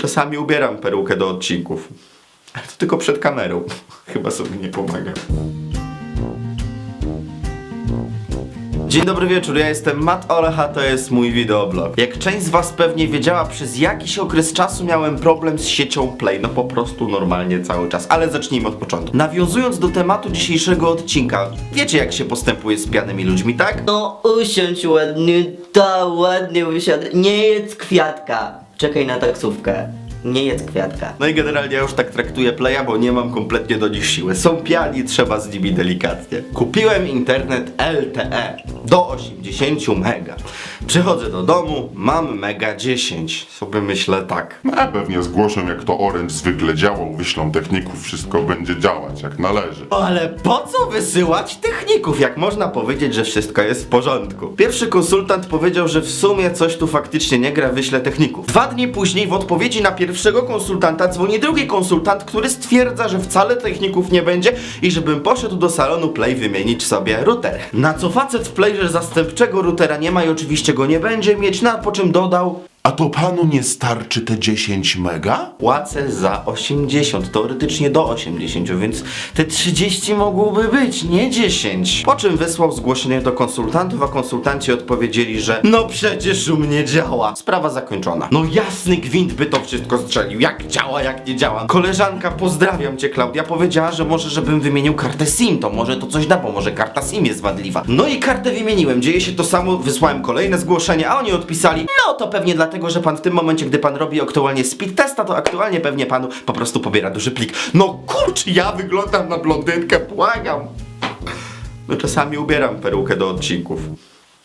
czasami ubieram perukę do odcinków. Ale to tylko przed kamerą. Chyba sobie nie pomaga. Dzień dobry wieczór, ja jestem Matt Olecha, to jest mój wideoblog. Jak część z was pewnie wiedziała, przez jakiś okres czasu miałem problem z siecią Play, no po prostu normalnie cały czas, ale zacznijmy od początku. Nawiązując do tematu dzisiejszego odcinka, wiecie jak się postępuje z pijanymi ludźmi, tak? No usiądź ładnie, ta ładnie usiądź. Nie jedz kwiatka. Czekaj na taksówkę. Nie jedz kwiatka. No i generalnie ja już tak traktuję Playa, bo nie mam kompletnie do nich siły. Są pijani, trzeba z nimi delikatnie. Kupiłem internet LTE do 80 mega. Przychodzę do domu, mam mega 10. Sobie myślę tak. A pewnie zgłoszą jak to Orange zwykle działał, wyślą techników, wszystko będzie działać jak należy. No Ale po co wysyłać techników, jak można powiedzieć, że wszystko jest w porządku? Pierwszy konsultant powiedział, że w sumie coś tu faktycznie nie gra, wyślę techników. Dwa dni później w odpowiedzi na pierwszego konsultanta dzwoni drugi konsultant, który stwierdza, że wcale techników nie będzie i żebym poszedł do salonu Play wymienić sobie router. Na co facet w Play, że zastępczego routera nie ma i oczywiście go nie będzie mieć, na po czym dodał A to panu nie starczy te 10 mega? Płacę za 80, teoretycznie do 80, więc te 30 mogłoby być, nie 10. Po czym wysłał zgłoszenie do konsultantów, a konsultanci odpowiedzieli, że no przecież u mnie działa. Sprawa zakończona. No jasny gwint by to wszystko strzelił. Jak działa, jak nie działa. Koleżanka, pozdrawiam cię Klaudia, powiedziała, że może żebym wymienił kartę SIM, to może to coś da, bo może karta SIM jest wadliwa. No i kartę wymieniłem, dzieje się to samo, wysłałem kolejne zgłoszenie, a oni odpisali, no to pewnie dlatego, że pan w tym momencie, gdy pan robi aktualnie speed testa, to aktualnie pewnie panu po prostu pobiera duży plik. No kurczę, ja wyglądam na blondynkę, błagam. No czasami ubieram perukę do odcinków.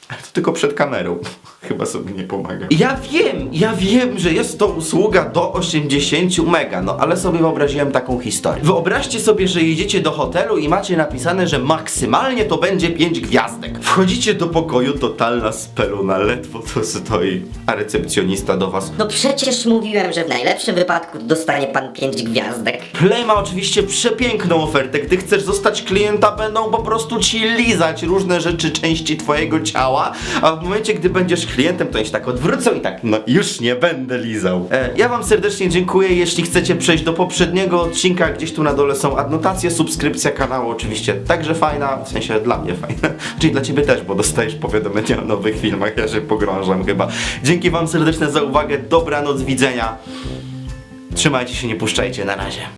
Ale to tylko przed kamerą. Chyba sobie nie pomaga. Ja wiem, ja wiem, że jest to usługa do 80 mega, no ale sobie wyobraziłem taką historię. Wyobraźcie sobie, że jedziecie do hotelu i macie napisane, że maksymalnie to będzie 5 gwiazdek. Wchodzicie do pokoju, totalna speluna, ledwo to stoi, a recepcjonista do was. No przecież mówiłem, że w najlepszym wypadku dostanie pan 5 gwiazdek. Play ma oczywiście przepiękną ofertę. Gdy chcesz zostać klienta, będą po prostu ci lizać różne rzeczy, części twojego ciała, a w momencie, gdy będziesz klientem, to oni się tak odwrócą i tak, no już nie będę lizał. E, ja wam serdecznie dziękuję. Jeśli chcecie przejść do poprzedniego odcinka, gdzieś tu na dole są adnotacje, subskrypcja kanału oczywiście także fajna, w sensie dla mnie fajna, czyli dla ciebie też, bo dostajesz powiadomienia o nowych filmach, ja się pogrążam chyba. Dzięki wam serdeczne za uwagę, dobranoc, widzenia. Trzymajcie się, nie puszczajcie, na razie.